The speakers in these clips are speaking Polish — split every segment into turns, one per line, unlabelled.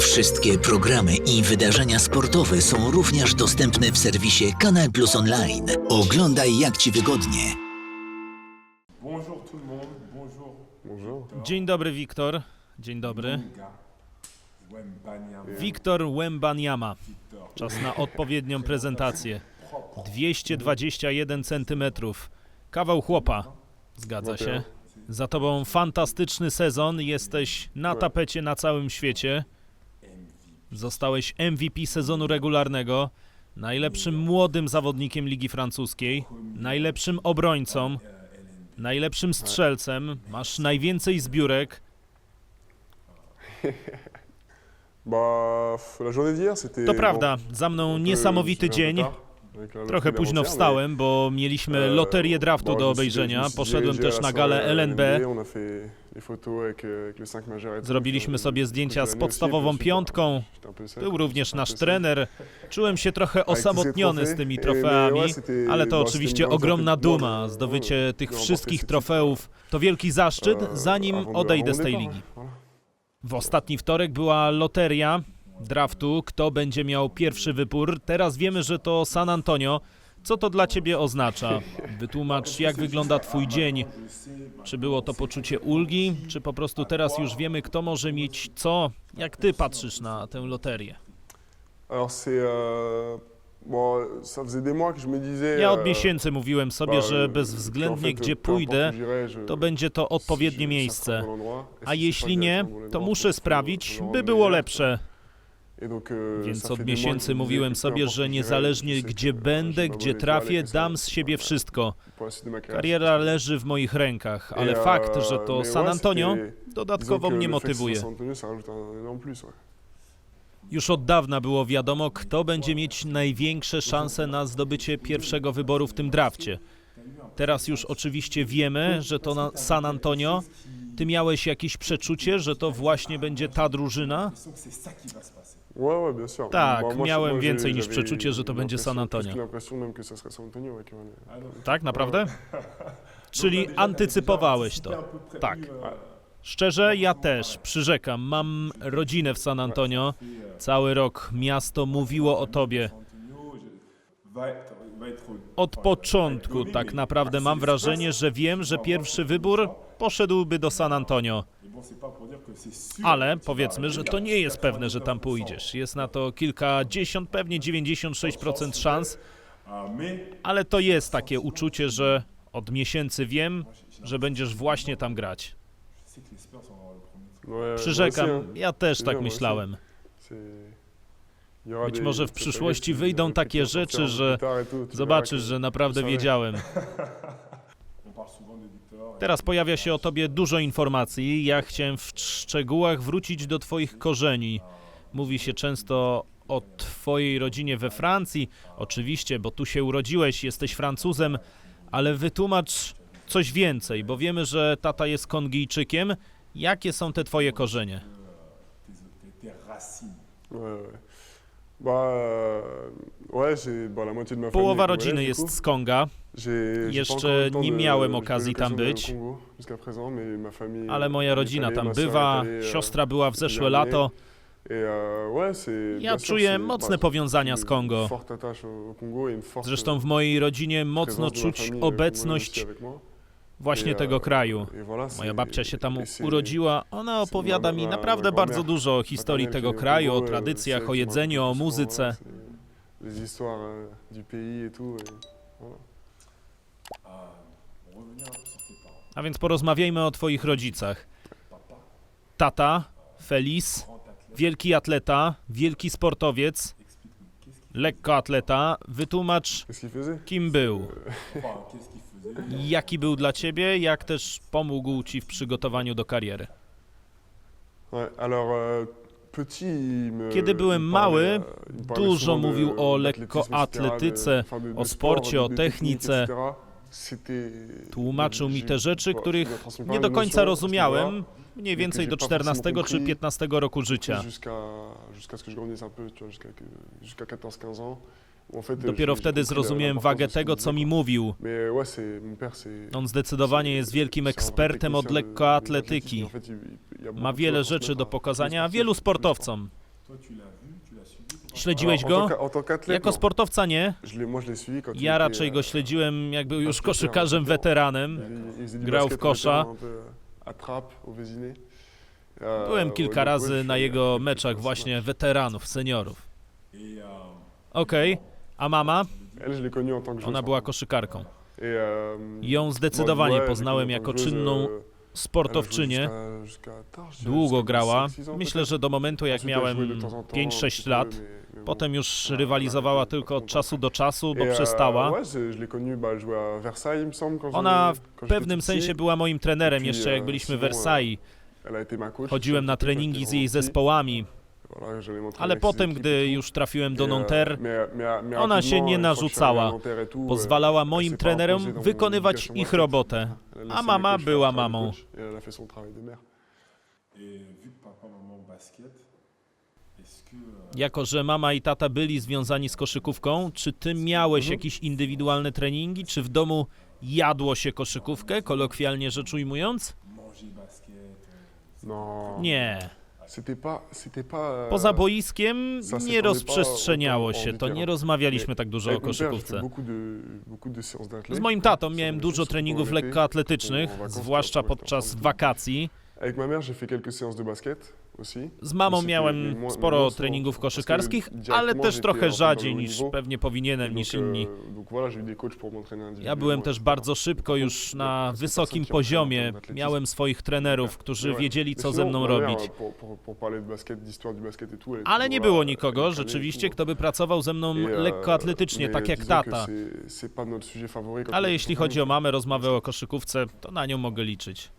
Wszystkie programy i wydarzenia sportowe są również dostępne w serwisie Kanal Plus Online. Oglądaj jak Ci wygodnie.
Bonjour tout le monde, bonjour.
Bonjour.
Dzień dobry, Wiktor. Dzień dobry.
Wembanyama.
Wiktor Łębaniama. Czas na odpowiednią prezentację. 221 cm. Kawał chłopa. Zgadza się. Za tobą fantastyczny sezon. Jesteś na tapecie na całym świecie. Zostałeś MVP sezonu regularnego. Najlepszym młodym zawodnikiem Ligi Francuskiej. Najlepszym obrońcą. Najlepszym strzelcem. Masz najwięcej zbiórek. To prawda, za mną
peu-
niesamowity dzień. Trochę późno wstałem, bo mieliśmy
mais,
loterię draftu do obejrzenia. Poszedłem też na galę LNB.
LNB, tout,
Zrobiliśmy sobie zdjęcia z podstawową piątką. Był również nasz trener. Czułem się trochę osamotniony z tymi
Et-
trofeami, ale to oczywiście ogromna duma. Zdobycie tych
de remporter
wszystkich trofeów to wielki zaszczyt, zanim odejdę z tej ligi. W ostatni wtorek była loteria draftu, kto będzie miał pierwszy wybór. Teraz wiemy, że to San Antonio. Co to dla ciebie oznacza? Wytłumacz, jak wygląda twój dzień. Czy było to poczucie ulgi, czy po prostu teraz już wiemy, kto może mieć co? Jak ty patrzysz na tę loterię?
Euh.
Ja od
euh,
miesięcy mówiłem sobie, że bezwzględnie gdzie pójdę, to będzie to odpowiednie miejsce. A jeśli nie, to muszę sprawić, by było lepsze.
Euh,
Więc od miesięcy mówiłem sobie, że niezależnie gdzie
euh,
będę, gdzie trafię, dam z siebie wszystko. Kariera leży w moich rękach, ale
Et,
fakt,
euh,
że to San Antonio dodatkowo mnie motywuje. Już od dawna było wiadomo, kto będzie mieć największe szanse na zdobycie pierwszego wyboru w tym drafcie. Teraz już oczywiście wiemy, że to San Antonio. Ty miałeś jakieś przeczucie, że to właśnie będzie ta drużyna?
Ouais, ouais, bien sûr.
Tak, miałem
moi,
więcej niż przeczucie, że to będzie San Antonio.
va-
Tak, naprawdę? Czyli antycypowałeś to. Tak. Szczerze, ja też przyrzekam. Mam rodzinę w San Antonio. Cały rok miasto mówiło o tobie. Od początku tak naprawdę mam wrażenie, że wiem, że pierwszy wybór poszedłby do San Antonio. Ale powiedzmy, że to nie jest pewne, że tam pójdziesz. Jest na to kilkadziesiąt, pewnie 96% szans, ale to jest takie uczucie, że od miesięcy wiem, że będziesz właśnie tam grać. Przyrzekam, ja też tak myślałem.
C'est- il y aura
Być może w przyszłości wyjdą takie rzeczy, że Zobaczysz, że naprawdę wiedziałem. Teraz pojawia się o tobie dużo informacji. Ja chciałem w szczegółach wrócić do twoich korzeni. Mówi się często o twojej rodzinie we Francji. Oczywiście, bo tu się urodziłeś, jesteś Francuzem, ale wytłumacz coś więcej, bo wiemy, że tata jest Kongijczykiem. Jakie są te twoje korzenie?
Ouais, ouais.
Połowa
est
rodziny jest z Konga, Jeszcze nie miałem okazji tam być. Ale moja rodzina tam bywa,
euh,
siostra była w zeszłe lato.
Euh,
Ja czuję mocne powiązania z Kongo. Zresztą w mojej rodzinie mocno czuć
euh,
obecność właśnie tego kraju. Moja babcia się tam urodziła. Ona opowiada mi naprawdę bardzo dużo o historii tego kraju, o tradycjach, o jedzeniu, o muzyce. A więc porozmawiajmy o twoich rodzicach. Tata, Feliz, wielki atleta, wielki sportowiec, lekkoatleta. Wytłumacz, kim był. Jaki był dla ciebie, jak też pomógł ci w przygotowaniu do kariery.
Euh, petit, il me-
Kiedy byłem mały,
euh,
dużo mówił o lekkoatletyce,
de-
o sporcie, o technice.
C'était-
Tłumaczył mi te rzeczy, których nie do końca rozumiałem, mniej więcej do
pas
14
forcément
czy
compris.
15 roku życia.
Jusqu'à jusqu'à ce que je grandisse un peu, tu vois, jusqu'à que- jusqu'à 14-15 ans. où en fait,
Dopiero wtedy zrozumiałem wagę tego, co mi mówił. On zdecydowanie jest wielkim ekspertem od lekkoatletyki. Ma wiele rzeczy do pokazania wielu sportowcom. Śledziłeś go? Jako sportowca nie. Ja raczej go śledziłem, jak był już koszykarzem weteranem. Grał w kosza.
Euh,
Byłem kilka razy na jego meczach właśnie weteranów, seniorów.
Euh,
Okej, a mama? Ona była koszykarką. Ją zdecydowanie poznałem jako czynną
euh,
sportowczynię. Długo grała.
5-6 ans
Myślę,
peut-être.
że do momentu jak
jouait
miałem
de temps en temps,
5-6
un petit peu,
lat. Potem już rywalizowała tylko od czasu do czasu, bo
euh,
przestała. Ona w pewnym sensie była moim trenerem jeszcze jak
euh,
byliśmy w Versailles. Chodziłem na treningi z jej zespołami, ale potem, gdy już trafiłem do
euh,
Nanterre, ona się nie narzucała.
Euh,
pozwalała moim trenerom wykonywać ich robotę,
a
mama była mamą. Jako, że mama i tata byli związani z koszykówką, czy ty miałeś
Mhm.
jakieś indywidualne treningi? Czy w domu jadło się koszykówkę, kolokwialnie rzecz ujmując?
Non.
Nie.
Euh,
Poza boiskiem nie rozprzestrzeniało się to, nie rozmawialiśmy tak dużo o
j'ai fait
koszykówce. Z moim tatą miałem dużo treningów lekkoatletycznych, zwłaszcza podczas wakacji.
Avec ma mère, j'ai fait quelques séances de basket.
Z mamą miałem sporo treningów
directement,
ale też trochę rzadziej niż pewnie powinienem, niż
euh,
inni.
donc voilà, j'ai eu des coachs pour m'entraîner
Ja byłem też bardzo szybko już na
y
wysokim
qui
poziomie. Miałem swoich trenerów, którzy wiedzieli, co ze mną robić. Ale nie było nikogo, rzeczywiście, kto by pracował ze mną
euh,
lekkoatletycznie, tak jak tata. Ale jeśli chodzi o mamę, rozmowę o koszykówce, to na nią mogę liczyć.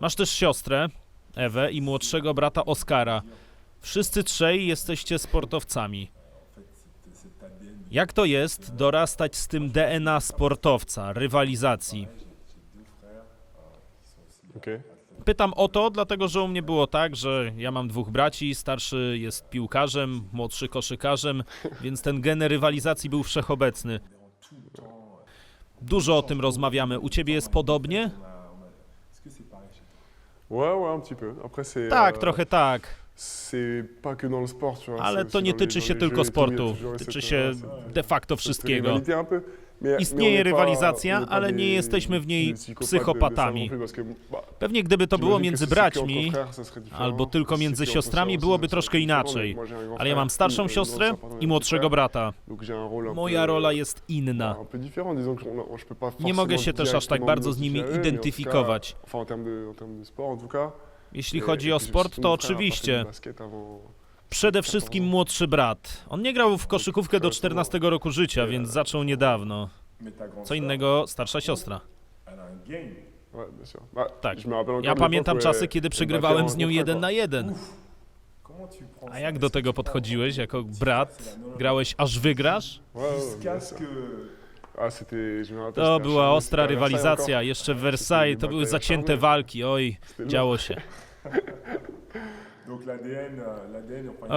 Masz też siostrę, Ewę i młodszego brata Oskara. Wszyscy trzej jesteście sportowcami. Jak to jest dorastać z tym DNA sportowca, rywalizacji? Pytam o to, dlatego że u mnie było tak, że ja mam dwóch braci, starszy jest piłkarzem, młodszy koszykarzem, więc ten gen rywalizacji był wszechobecny. Dużo o tym rozmawiamy. U ciebie jest podobnie?
on a- on a- est-ce que c'est pareil chez toi
Ouais, ouais, un petit peu. Après, c'est.
Tak,
euh,
trochę tak.
C'est pas que dans le sport, tu vois.
Ale to nie tyczy się tylko
y
sportu,
toujours
tyczy się de facto wszystkiego. Istnieje rywalizacja, ale nie jesteśmy w niej psychopatami. Pewnie gdyby to było między braćmi, albo tylko między siostrami, byłoby troszkę inaczej. Ale ja mam starszą siostrę i młodszego brata. Moja rola jest inna.
peux pas
Nie mogę się też aż tak bardzo z nimi identyfikować. Jeśli
Et-
chodzi o sport, to oczywiście. Przede wszystkim młodszy brat. On nie grał w koszykówkę do 14 roku życia, więc zaczął niedawno. Co innego starsza siostra. Tak. Ja pamiętam
où
czasy, kiedy przegrywałem z nią jeden na jeden. A jak do tego podchodziłeś jako brat? Grałeś aż wygrasz? To była ostra rywalizacja. Jeszcze w Versailles to były zacięte walki. Oj, działo się.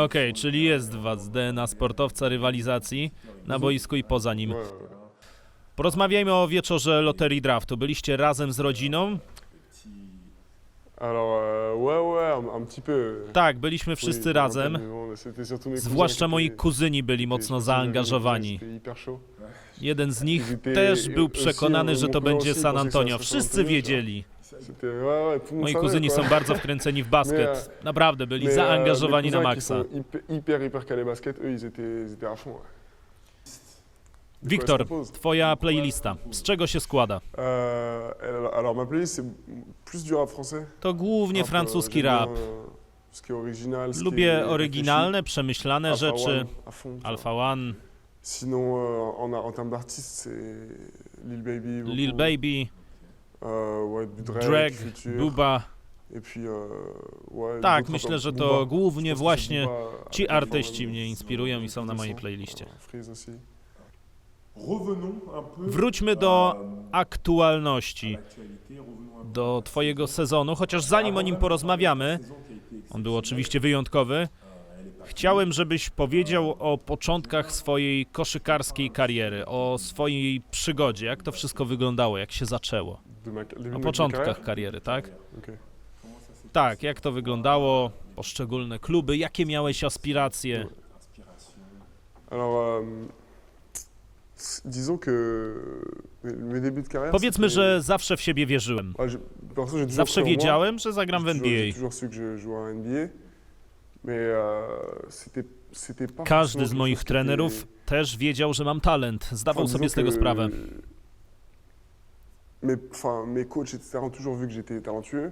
Okej,
ils sont-
czyli jest w was DNA sportowca rywalizacji na boisku i poza nim. Porozmawiajmy o wieczorze loterii draftu. Byliście razem z rodziną?
euh.
Tak, byliśmy wszyscy razem. Zwłaszcza moi kuzyni byli mocno zaangażowani. Jeden z nich też był przekonany, że to będzie San Antonio. Wszyscy wiedzieli.
Monde
Moi kuzyni są bardzo wkręceni w basket. Naprawdę byli zaangażowani na maksa.
hyper, basket, eux, ils étaient, ils étaient à fond.
Wiktor, twoja playlista. Z czego się składa?
Français.
To głównie francuski
j'aime
rap.
ce qui
Lubię oryginalne, przemyślane rzeczy.
Vois.
Alpha One,
c'est Lil Baby. beaucoup.
Lil Baby,
Euh, ouais, du Drake,
Drake,
Future.
Buba.
Et puis, euh, ouais,
Tak, myślę, że to głównie właśnie ci artyści mnie inspirują i są na mojej playliście.
Euh,
Wróćmy do
euh,
aktualności, do twojego sezonu, chociaż zanim o nim porozmawiamy, on był oczywiście wyjątkowy, chciałem, żebyś powiedział o początkach swojej koszykarskiej kariery, o swojej przygodzie, jak to wszystko wyglądało, jak się zaczęło.
Ma
początkach kariery, tak? Tak, jak to wyglądało, poszczególne kluby, jakie miałeś aspiracje?
Carrière.
Powiedzmy, że zawsze w siebie wierzyłem. Zawsze wiedziałem, że zagram w NBA.
pas
Każdy z moich trenerów też wiedział, że mam talent. Zdawał sobie z tego sprawę.
Mes, enfin, mes coachs, etc., ont toujours vu que j'étais talentueux.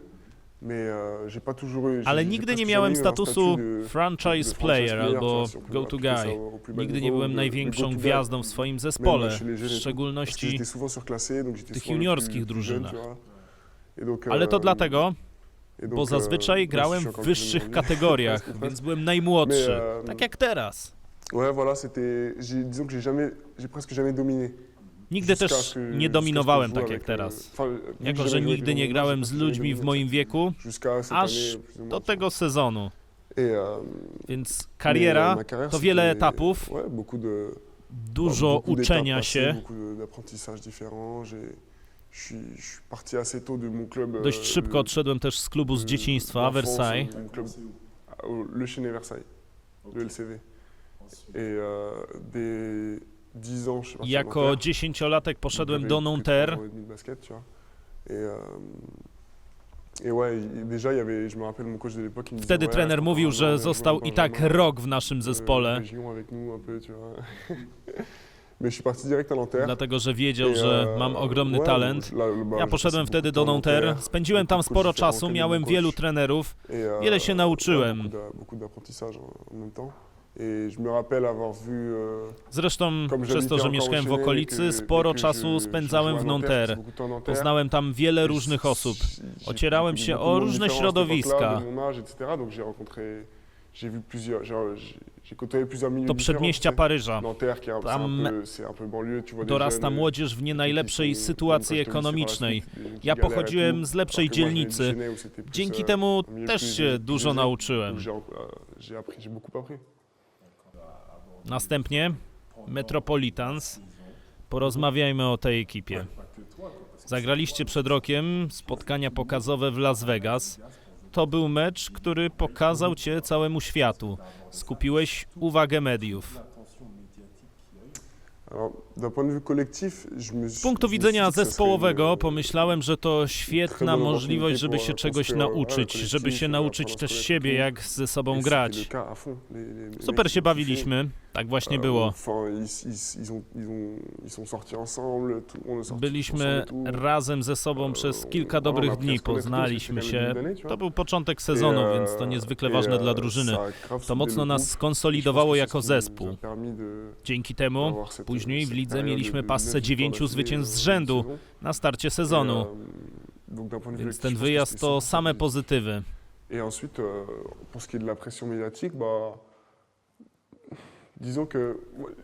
Mais euh, j'ai pas toujours eu.
Ale nigdy nie miałem statusu
statut de-
franchise player albo go-to guy. Nigdy nie byłem największą gwiazdą w swoim zespole, w szczególności
j'étais
tych juniorskich drużynach. Ale to
euh,
dlatego, bo zazwyczaj
euh,
grałem w wyższych kategoriach, więc byłem najmłodszy.
Euh,
Tak jak teraz.
Ouais, voilà, c'était. Disons que j'ai jamais. J'ai presque jamais dominé.
Nigdy też nie dominowałem tak jak teraz.
euh,
Jako, że nigdy nie grałem z ludźmi w moim wieku, aż do tego sezonu.
euh,
Więc kariera
euh,
to wiele etapów, dużo uczenia się.
Club. euh,
Dość szybko odszedłem też z klubu z dzieciństwa, Versailles.
Le Versailles, le LCV. Et dès 10 ans, je suis parti à
Jako dziesięciolatek poszedłem do Nanterre. Wtedy trener mówił, że został i tak rok w naszym
euh,
zespole, dlatego że wiedział, że
euh,
mam ogromny talent. Ja poszedłem wtedy do Nanterre, spędziłem tam sporo czasu, miałem wielu trenerów.
Euh,
Wiele się nauczyłem.
Euh,
Zresztą przez to, że mieszkałem w okolicy, sporo czasu spędzałem w
Nanterre.
Poznałem tam wiele różnych osób. Ocierałem się o różne środowiska. To przedmieścia Paryża. Tam Dorasta młodzież w nie najlepszej sytuacji ekonomicznej. Ja pochodziłem z lepszej dzielnicy. Dzięki temu też się dużo nauczyłem. Następnie Metropolitans. Porozmawiajmy o tej ekipie. Zagraliście przed rokiem spotkania pokazowe w Las Vegas. To był mecz, który pokazał cię całemu światu. Skupiłeś uwagę mediów.
Z
Z punktu widzenia zespołowego pomyślałem, że to świetna możliwość, żeby się czegoś nauczyć, żeby się nauczyć też siebie, jak ze sobą grać. Super się bawiliśmy, tak właśnie było. Byliśmy razem ze sobą przez kilka dobrych dni, poznaliśmy się. To był początek sezonu, więc to niezwykle ważne dla drużyny. To mocno nas skonsolidowało jako zespół. Dzięki temu później w lidze mieliśmy pasce dziewięciu zwycięstw z rzędu na starcie sezonu, więc ten wyjazd to same pozytywy.
Et ensuite, euh, pour ce qui est de la pression médiatique, bah, disons que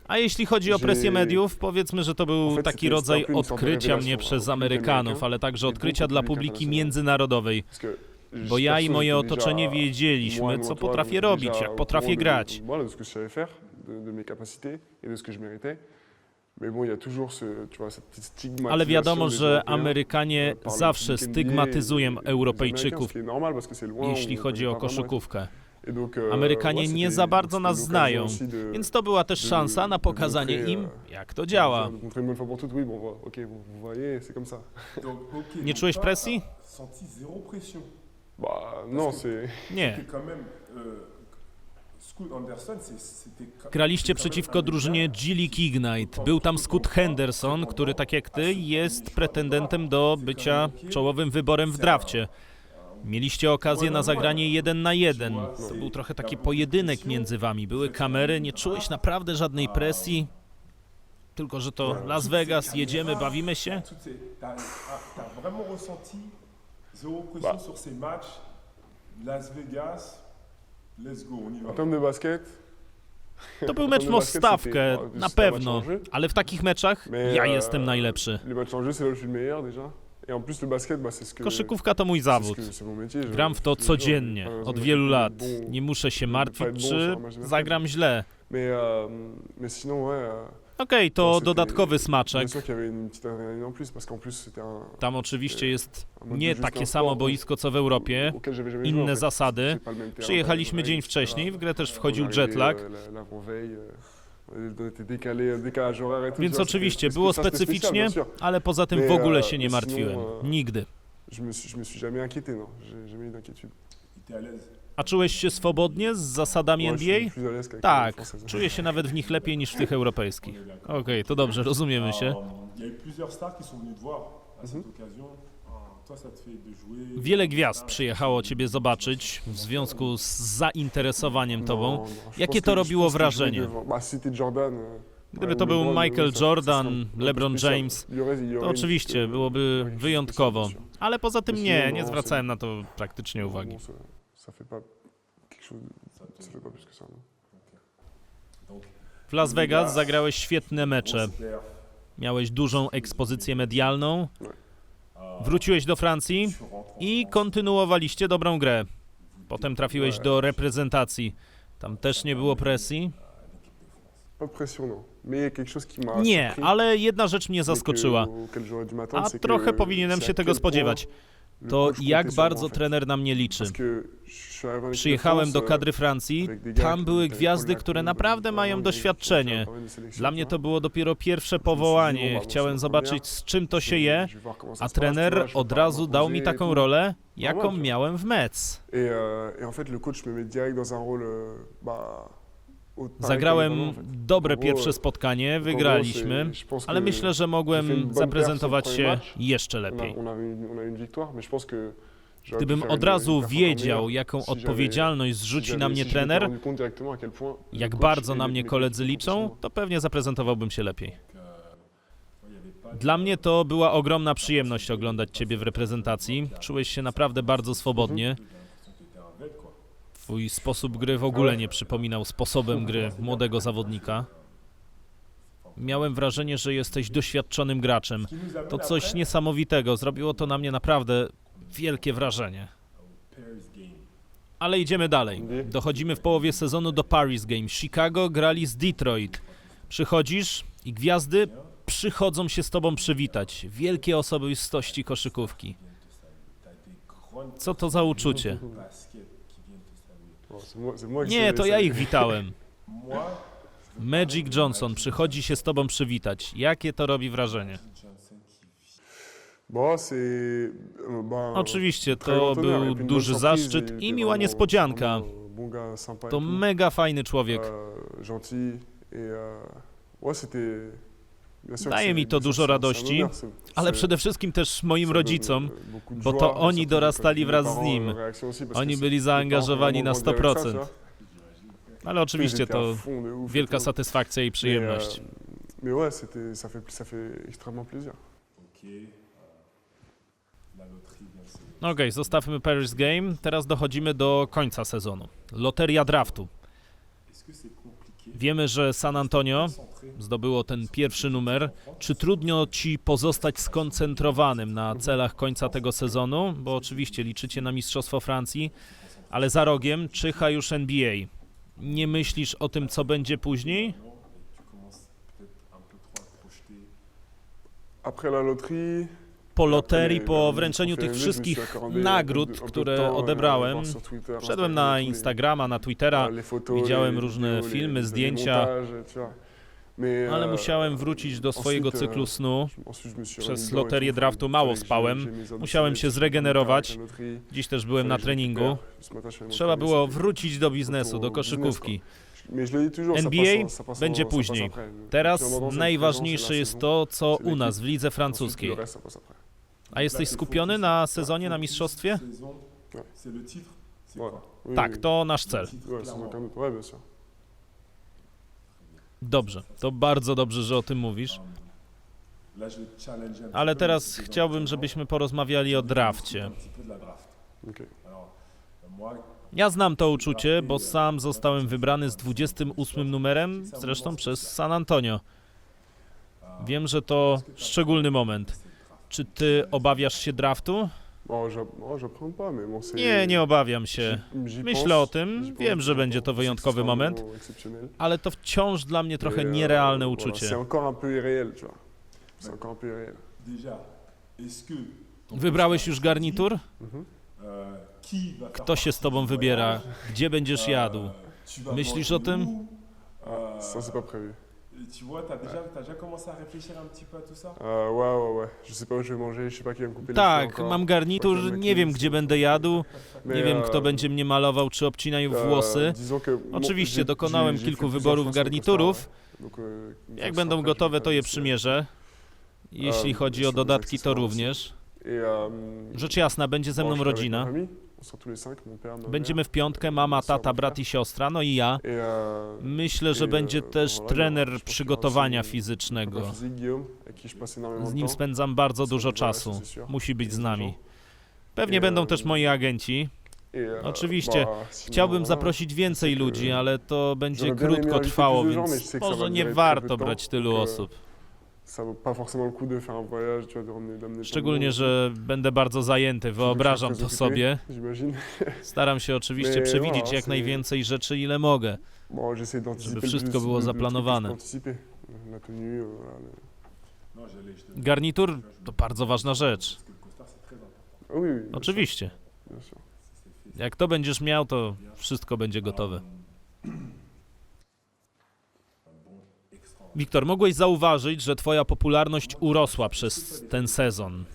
A jeśli chodzi o presję mediów, powiedzmy, że to był taki rodzaj odkrycia mnie przez Amerykanów, ale także odkrycia dla publiki międzynarodowej.
que
Bo ja i moje otoczenie wiedzieliśmy, co potrafię robić, jak potrafię grać. Ale wiadomo, że Amerykanie zawsze stygmatyzują Europejczyków, jeśli chodzi o koszykówkę.
Euh,
Amerykanie nie za bardzo nas znają, więc to była też szansa na pokazanie im,
euh,
jak to działa. Nie czułeś presji? Nie. Graliście przeciwko drużynie G-League Ignite. Był tam Scott Henderson, który tak jak ty jest pretendentem do bycia czołowym wyborem w drafcie. Mieliście okazję na zagranie jeden na jeden. To był trochę taki pojedynek między wami. Były kamery, nie czułeś naprawdę żadnej presji? Tylko, że to Las Vegas, jedziemy, bawimy się?
Las Vegas, let's go, on y va.
En termes de basket,
To był mecz na stawkę, na pewno. Ale w takich meczach ja
euh,
jestem najlepszy.
Ce que.
Koszykówka to mój zawód. Gram w to codziennie, od wielu lat. Nie muszę się martwić, czy zagram źle.
Mais, euh, mais sinon, ouais. Euh,
Okej, to dodatkowy smaczek.
y
Tam oczywiście jest nie takie samo boisko co w Europie, inne zasady. Przyjechaliśmy dzień wcześniej, w grę też wchodził jetlag,
euh, euh,
więc oczywiście było specyficznie, ale poza tym w ogóle
euh,
się nie martwiłem.
euh,
Nigdy.
Je me suis jamais inquiété, non. J'ai jamais eu d'inquiétude.
A czułeś się swobodnie z zasadami NBA? Tak, czuję się nawet w nich lepiej niż w tych europejskich. Okej, to dobrze, rozumiemy się.
Euh, y
Mhm.
Ah.
Wiele gwiazd przyjechało Ciebie zobaczyć w związku z zainteresowaniem Tobą. Jakie to robiło wrażenie?
euh,
Gdyby to był Michael Jordan, LeBron. James,
y y
To oczywiście
euh,
byłoby wyjątkowo, ale poza tym nie,
nie, no,
zwracałem na to praktycznie uwagi.
Ça, fait pas quelque chose.
Ça
fait pas plus que ça. non.
W Las Vegas zagrałeś świetne mecze, miałeś dużą ekspozycję medialną,
Ah,
wróciłeś do Francji i kontynuowaliście dobrą grę. Potem trafiłeś do reprezentacji. Tam też nie było presji.
M'a.
Nie, ale jedna rzecz mnie zaskoczyła. A trochę powinienem
c'est
się tego spodziewać. To jak bardzo trener na mnie liczy. Przyjechałem do kadry Francji, tam były gwiazdy, które naprawdę mają doświadczenie. Dla mnie
tu
to było dopiero pierwsze powołanie. Chciałem zobaczyć, z czym to się je, a trener od razu dał mi taką rolę, jaką
Normal,
miałem w Metz. Zagrałem dobre pierwsze spotkanie, wygraliśmy, ale myślę, że mogłem zaprezentować się jeszcze lepiej. Gdybym od razu wiedział, jaką odpowiedzialność zrzuci na mnie trener, jak bardzo na mnie koledzy liczą, to pewnie zaprezentowałbym się lepiej.
De-
Dla mnie to była ogromna przyjemność oglądać Ciebie w reprezentacji. Czułeś się naprawdę bardzo swobodnie. Twój sposób gry w ogóle nie przypominał sposobem gry młodego zawodnika. Miałem wrażenie, że jesteś doświadczonym graczem. To coś niesamowitego. Zrobiło to na mnie naprawdę wielkie wrażenie. Ale idziemy dalej. Dochodzimy w połowie sezonu do Paris Game. Chicago grali z Detroit. Przychodzisz i gwiazdy przychodzą się z tobą przywitać. Wielkie osobistości koszykówki. Co to za uczucie? Nie, to ja ich witałem. Magic Johnson przychodzi się z tobą przywitać. Jakie to robi wrażenie? Oczywiście, to był duży zaszczyt i miła niespodzianka. To mega fajny człowiek. Daje mi to dużo radości, ale przede wszystkim też moim rodzicom, bo to oni dorastali wraz z
parents,
nim. Oni byli zaangażowani na
vraiment grandi avec ça,
100%.
tu vois.
Ale oczywiście to wielka satysfakcja i przyjemność.
mais ouais, c'était, ça, fait, ça fait extrêmement plaisir.
Ok. la loterie vient se.
Okej, zostawmy Paris Game. Teraz dochodzimy do końca sezonu. Loteria draftu. Wiemy, że San Antonio zdobyło ten pierwszy numer. Czy trudno ci pozostać skoncentrowanym na celach końca tego sezonu? Bo oczywiście liczycie na Mistrzostwo Francji, ale za rogiem czyha już NBA. Nie myślisz o tym, co będzie później?
Après la loterie,
Po loterii, po wręczeniu tych wszystkich nagród, które
euh,
odebrałem, wszedłem na Instagrama, na Twittera, widziałem różne filmy, zdjęcia, ale
euh,
musiałem wrócić do swojego cyklu
euh,
snu. Przez loterię draftu mało spałem. Musiałem się zregenerować. Dziś też byłem na treningu. Trzeba było wrócić do biznesu, do koszykówki. NBA będzie później. Teraz najważniejsze jest to, co u nas w lidze francuskiej. A jesteś skupiony na sezonie, na mistrzostwie? Tak,
oui.
to nasz cel. Dobrze, to bardzo dobrze, że o tym mówisz. Ale teraz chciałbym, żebyśmy porozmawiali o drafcie. Ja znam to uczucie, bo sam zostałem wybrany z 28 numerem, zresztą przez San Antonio. Wiem, że to szczególny moment. Czy ty obawiasz się draftu? Nie, nie obawiam się. Myślę o tym, wiem, że będzie to wyjątkowy moment, ale to wciąż dla mnie trochę nierealne uczucie. Wybrałeś już garnitur?
Mhm.
euh,
Kto się z tobą wybiera? Gdzie będziesz
Euh,
jadł? Myślisz o tym?
où?
Ça, c'est pas prévu.
Tu vois, tu as déjà, t'as déjà commencé à réfléchir un petit peu à tout ça
Euh, ouais, ouais, ouais. Je sais pas où je vais manger, je sais pas qui va me couper les cheveux
Tak,
encore.
mam garnitur, nie wiem
jakiś-
gdzie będę jadł,
Mais,
nie wiem
euh,
kto będzie mnie malował czy obcinał
euh,
włosy.
disons que mo-
Oczywiście
j'ai-
dokonałem
j'ai-
kilku
plusieurs
wyborów garniturów.
costard, ouais. Donc, euh,
Jak
ça,
będą
après, je
gotowe,
vais
to je przymierzę. Jeśli
Um,
chodzi o dodatki, to również.
Et, euh,
Rzecz jasna, będzie ze
bon,
mną
je serai avec
rodzina.
famille.
Będziemy w piątkę, mama, tata, brat i siostra, no i ja.
Euh,
Myślę, że będzie
euh,
też trener przygotowania fizycznego. Z nim spędzam bardzo dużo czasu. Musi być z nami. Pewnie będą
euh,
też moi agenci. Oczywiście. Chciałbym zaprosić więcej ludzi, ale to będzie krótko trwało, więc może nie warto brać tylu osób.
Ça vaut pas forcément le coup de faire un voyage, tu vois, de ramener, d'amener
Szczególnie, że będę bardzo zajęty, wyobrażam to sobie.
J'imagine.
Staram się oczywiście
Mais
przewidzieć
voilà,
jak najwięcej rzeczy, ile mogę.
Bon, j'essaie d'anticiper
Żeby wszystko było zaplanowane.
La tenue, euh, voilà. le-
Garnitur to bardzo ważna rzecz.
Ah
Oczywiście. Jak to będziesz miał, to wszystko będzie gotowe. Wiktor, mogłeś zauważyć, że twoja popularność urosła przez ten sezon.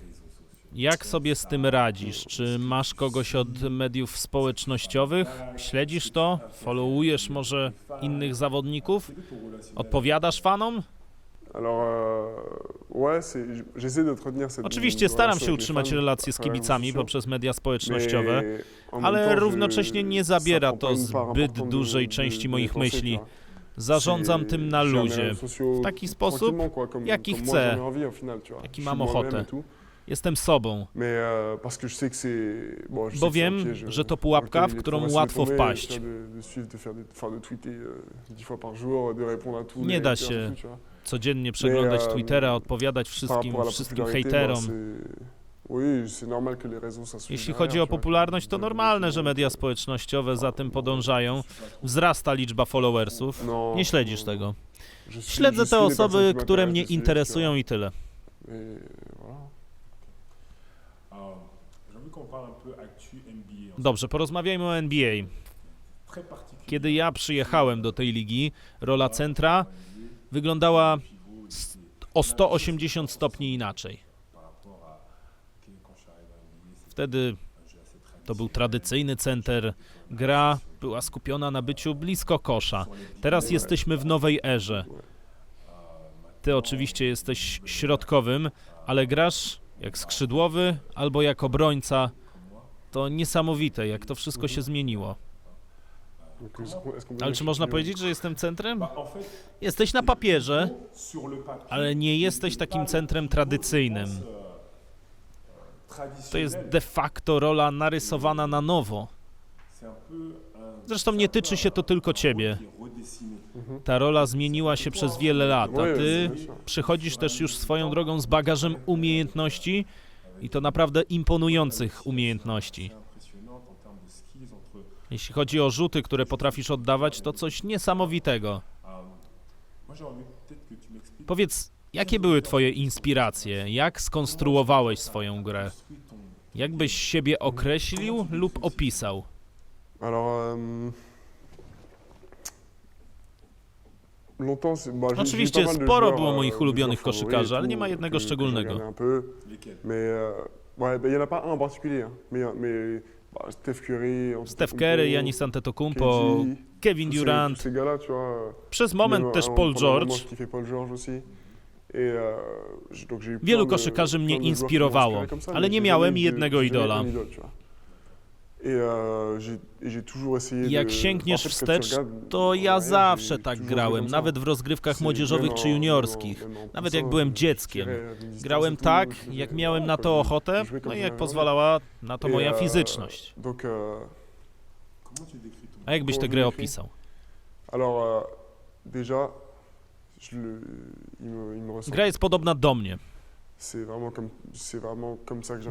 Jak sobie z tym radzisz? Czy masz kogoś od mediów społecznościowych? Śledzisz to? Followujesz może innych zawodników? Odpowiadasz fanom?
Euh,
Oczywiście staram się utrzymać relacje z kibicami poprzez media społecznościowe, ale równocześnie nie zabiera to zbyt dużej części moich myśli. Zarządzam tym na luzie, w taki sposób, jaki chcę, jaki mam ochotę. Jestem sobą,
euh,
bo wiem, że
euh,
to
dans
pułapka, w którą łatwo wpaść.
euh,
Nie da się. Codziennie przeglądać
euh,
Twittera, odpowiadać wszystkim, wszystkim hejterom. Jeśli chodzi o popularność, to normalne, że media społecznościowe za tym podążają. Wzrasta liczba followersów.
Non,
Nie śledzisz
non,
tego. Śledzę te osoby, które mnie interesują i tyle.
en
Dobrze, porozmawiajmy o NBA. Kiedy ja przyjechałem do tej ligi, rola centra wyglądała o 180 stopni inaczej.
Par rapport à que quand je suis arrivé à NBA, c'était
Wtedy to był tradycyjny center. Gra była skupiona na byciu blisko kosza. Teraz jesteśmy w nowej erze. Ty oczywiście jesteś środkowym, ale grasz jak skrzydłowy albo jak obrońca. To niesamowite, jak to wszystko się zmieniło. Ale czy można powiedzieć, że jestem centrem? Jesteś na papierze, ale nie jesteś takim centrem tradycyjnym. To jest de facto rola narysowana na nowo. Zresztą nie tyczy się to tylko ciebie. Ta rola zmieniła się przez wiele lat, a ty przychodzisz też już swoją drogą z bagażem umiejętności i to naprawdę imponujących umiejętności. Jeśli chodzi o rzuty, które potrafisz oddawać, to coś niesamowitego. Powiedz, jakie były twoje inspiracje? Jak skonstruowałeś swoją grę?
construit ton
Jak byś siebie określił lub opisał?
Alors, euh, longtemps, c'est- bah, j'ai- j'ai
Oczywiście
pas mal de
sporo
joueurs,
było
euh,
moich
de
ulubionych
joueurs favoris
koszykarzy, ale nie ma jednego
que- que j'ai
szczególnego.
regardé un peu,
lesquels
mais euh, ouais, bah, il en a pas un en particulier, hein, mais, mais bah, Steph Curry,
Steph
Antetokounmpo,
Curry, Janis Antetokounmpo, Kevin Durant,
tous ces gars-là, tu vois.
przez
Même
moment też Paul George.
je kiffais Paul George aussi.
Wielu koszykarzy mnie inspirowało, ale nie miałem jednego idola. Jak sięgniesz wstecz, to ja zawsze tak grałem, nawet w rozgrywkach młodzieżowych czy juniorskich. Nawet jak byłem dzieckiem. Grałem tak, jak miałem na to ochotę, no i jak pozwalała na to moja
euh,
fizyczność.
Euh,
A jak byś tę grę opisał?
alors, euh, déjà, je le, il me, il me ressemble.
Gra jest podobna do mnie.
de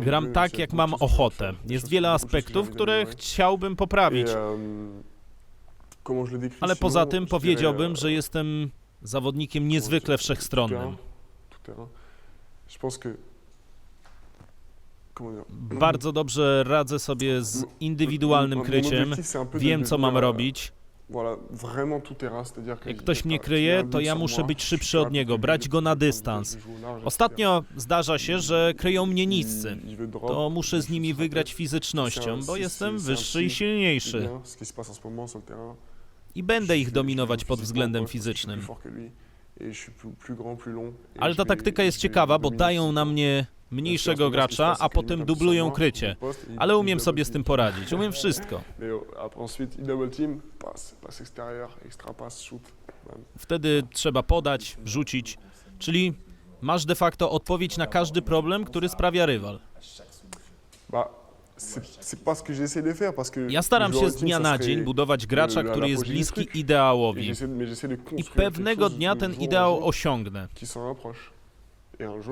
Gram tak, jak mam ochotę. Jest wiele aspektów, które
d'améliorer.
chciałbym poprawić,
décris
ale poza tym powiedziałbym, że jestem zawodnikiem niezwykle wszechstronnym.
dire,
Bardzo dobrze radzę sobie z indywidualnym kryciem. Wiem, co mam
devenir,
robić. Jak ktoś mnie kryje, to ja muszę być szybszy od niego, brać go na dystans. Ostatnio zdarza się, że kryją mnie niscy.
Veut drop,
To muszę z nimi wygrać fizycznością, bo jestem wyższy i silniejszy.
terrain.
I będę ich dominować pod względem fizycznym. Ale ta taktyka jest ciekawa, bo dają na mnie mniejszego gracza, a potem dublują krycie. Ale umiem sobie z tym poradzić, umiem wszystko. Wtedy trzeba podać, rzucić, czyli masz de facto odpowiedź na każdy problem, który sprawia rywal. Ja staram się z dnia na dzień budować gracza, który jest bliski ideałowi. I pewnego dnia ten ideał osiągnę.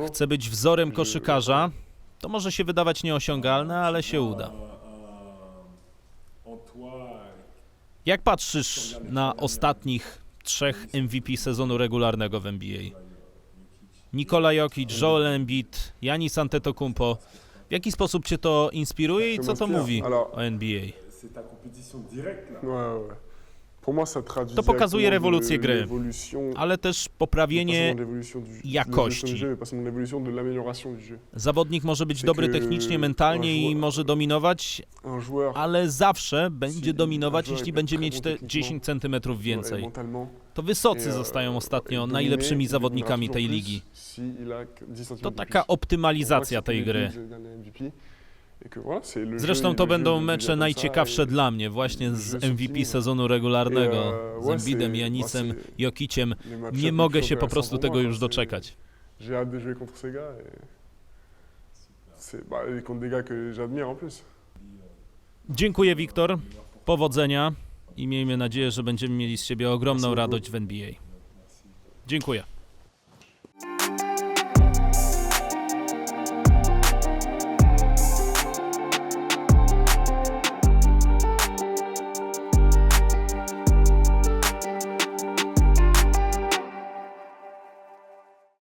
Chcę być wzorem koszykarza. To może się wydawać nieosiągalne, ale się uda. Jak patrzysz na ostatnich trzech MVP sezonu regularnego w NBA? Nikola Jokic, Joel Embiid, Janis Antetokounmpo. W jaki sposób cię to inspiruje i co to mówi o NBA? To pokazuje rewolucję gry. Ale też poprawienie jakości. Zawodnik może być dobry technicznie, mentalnie i może dominować, ale zawsze będzie dominować, jeśli będzie mieć te
techniquement,
10 centymetrów
et
więcej. To wysocy
et, euh,
zostają ostatnio najlepszymi zawodnikami tej ligi.
plus si il a 10
To taka optymalizacja tej gry. Zresztą to będą mecze najciekawsze dla mnie, właśnie z MVP sezonu regularnego, z Embidem,
c'est-
Jokiciem. Nie mogę się po prostu tego już doczekać.
J'ai hâte de jouer contre ces gars. Et... C'est bah, et contre des gars que j'admire en plus.
Dziękuję, Wiktor. Powodzenia i miejmy nadzieję, że będziemy mieli z siebie ogromną radość w NBA. Dziękuję.